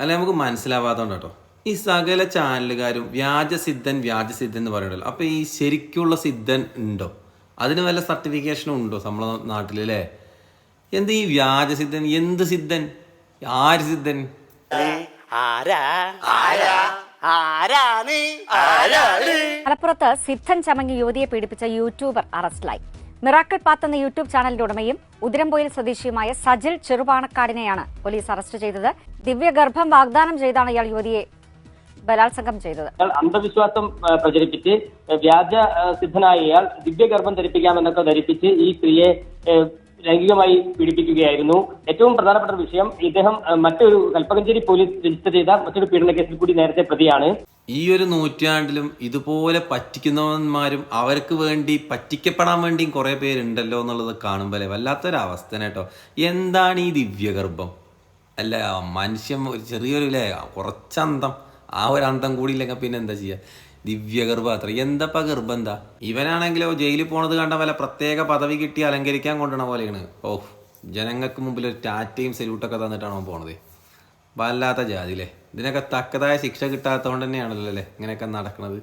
അല്ല നമുക്ക് മനസ്സിലാവാത്തതുകൊണ്ട് കേട്ടോ. ഈ സകല ചാനലുകാരും വ്യാജസിദ്ധൻ വ്യാജസിദ്ധൻ എന്ന് പറയുന്നുണ്ടല്ലോ. അപ്പൊ ഈ ശരിക്കുള്ള സിദ്ധൻ ഉണ്ടോ? അതിന് വല്ല സർട്ടിഫിക്കേഷനും ഉണ്ടോ നമ്മളെ നാട്ടിൽ അല്ലേ? എന്ത് ഈ വ്യാജസിദ്ധൻ എന്ത് സിദ്ധൻ? ആര് സിദ്ധൻ? മലപ്പുറത്ത് സിദ്ധൻ ചമങ്ങി യുവതിയെ പീഡിപ്പിച്ച യൂട്യൂബർ അറസ്റ്റിലായി. മിറാക്കിൾ പാത്ത് എന്ന യൂട്യൂബ് ചാനലിന്റെ ഉടമയും ഉദിരംപോയിൽ സ്വദേശിയുമായ സജിൽ ചെറുപാണക്കാടിനെയാണ് പോലീസ് അറസ്റ്റ് ചെയ്തത്. ദിവ്യഗർഭം വാഗ്ദാനം ചെയ്താണ് ഇയാൾ യുവതിയെ ബലാത്സംഗം ചെയ്തത്. അന്ധവിശ്വാസം പ്രചരിപ്പിച്ച് വ്യാജ സിദ്ധനായ ഇയാൾ ദിവ്യഗർഭം ധരിപ്പിക്കാമെന്നൊക്കെ ധരിപ്പിച്ച് ഈ സ്ത്രീയെ ലൈംഗികമായി പീഡിപ്പിക്കുകയായിരുന്നു. ഏറ്റവും പ്രധാനപ്പെട്ട വിഷയം ഇദ്ദേഹം മറ്റൊരു കൽപ്പകഞ്ചേരി പോലീസ് രജിസ്റ്റർ ചെയ്ത മറ്റൊരു പീഡന കേസിൽ കൂടി നേരത്തെ പ്രതിയാണ്. ഈ ഒരു നൂറ്റാണ്ടിലും ഇതുപോലെ പറ്റിക്കുന്നവന്മാരും അവർക്ക് വേണ്ടി പറ്റിക്കപ്പെടാൻ വേണ്ടിയും കുറേ പേരുണ്ടല്ലോ എന്നുള്ളത് കാണുമ്പോൾ വല്ലാത്തൊരവസ്ഥ കേട്ടോ. എന്താണ് ഈ ദിവ്യഗർഭം? അല്ല മനുഷ്യൻ ഒരു ചെറിയൊരു ഇല്ലേ കുറച്ചന്തം. ആ ഒരു അന്തം കൂടിയില്ലെങ്കിൽ പിന്നെ എന്താ ചെയ്യുക ദിവ്യഗർഭം അത്ര. എന്തപ്പാ ഗർഭം എന്താ? ഇവനാണെങ്കിലോ ജയിലിൽ പോണത് കണ്ട വല്ല പ്രത്യേക പദവി കിട്ടി അലങ്കരിക്കാൻ കൊണ്ടുവണ പോലെയാണ്. ഓ ജനങ്ങൾക്ക് മുമ്പിൽ ഒരു ടാറ്റയും സല്യൂട്ടൊക്കെ തന്നിട്ടാണോ പോണത്. വല്ലാത്ത ജാതി അല്ലേ ഇതിനൊക്കെ തക്കതായ ശിക്ഷ കിട്ടാത്തതുകൊണ്ട് തന്നെയാണല്ലോ അല്ലേ ഇങ്ങനെയൊക്കെ നടക്കുന്നത്